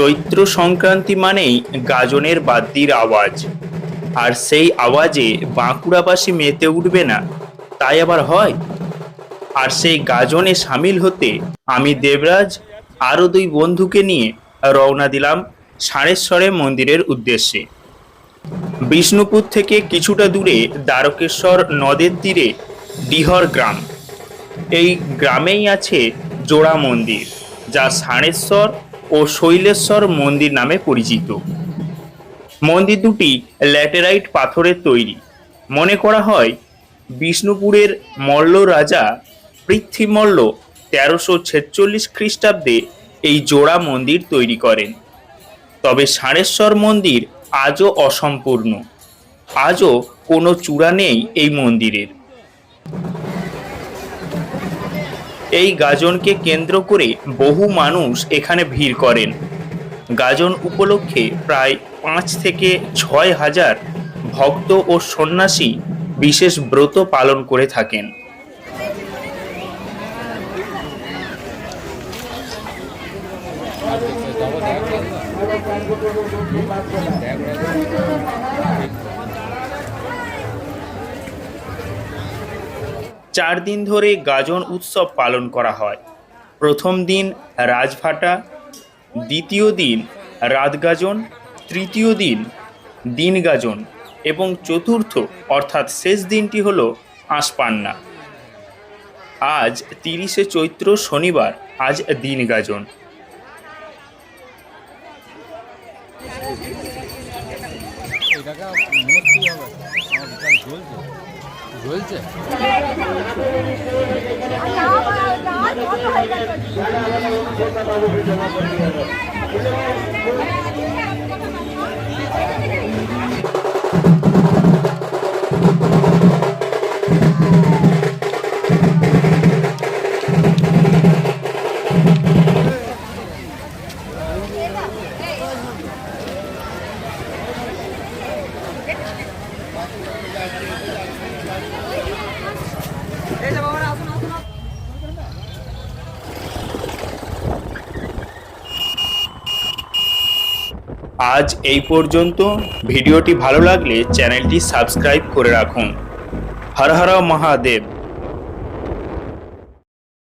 চৈত্র সংক্রান্তি মানেই গাজনের বাদ্যির আওয়াজ। আর সেই আওয়াজে বাঁকুড়াবাসী মেতে উঠবে না, তাই আবার হয়? আর সেই গাজনে সামিল হতে আমি দেবরাজ আরও দুই বন্ধুকে নিয়ে রওনা দিলাম সাড়েশ্বরে মন্দিরের উদ্দেশ্যে। বিষ্ণুপুর থেকে কিছুটা দূরে দ্বারকেশ্বর নদের তীরে ডিহর গ্রাম। এই গ্রামেই আছে জোড়া মন্দির, যা সাড়েশ্বর ও শৈলেশ্বর মন্দির নামে পরিচিত। মন্দির দুটি ল্যাটেরাইট পাথরের তৈরি। মনে করা হয়, বিষ্ণুপুরের মল্ল রাজা পৃথ্বীমল্ল তেরোশো ছেচল্লিশ খ্রিস্টাব্দে এই জোড়া মন্দির তৈরি করেন। তবে ষাঁড়েশ্বর মন্দির আজও অসম্পূর্ণ। আজও কোনো চূড়া নেই এই মন্দিরের। এই গাজনকে কেন্দ্র করে বহু মানুষ এখানে ভিড় করেন। গাজন উপলক্ষে প্রায় পাঁচ থেকে ছয় হাজার ভক্ত ও সন্ন্যাসী বিশেষ ব্রত পালন করে থাকেন। চার দিন ধরে গাজন উৎসব পালন করা হয়। প্রথম দিন রাজভাটা, দ্বিতীয় দিন রাত গাজন তৃতীয় দিন দিন গাজন এবং চতুর্থ অর্থাৎ শেষ দিনটি হলো আঁশপান্না আজ তিরিশে চৈত্র শনিবার, আজ দিন গাজন এটাকে মূর্তি হবে আমার বিশাল জ্বলছে জ্বলছে আজ এই পর্যন্ত। ভিডিওটি ভালো লাগলে চ্যানেলটি সাবস্ক্রাইব করে রাখুন। হর হর মহাদেব।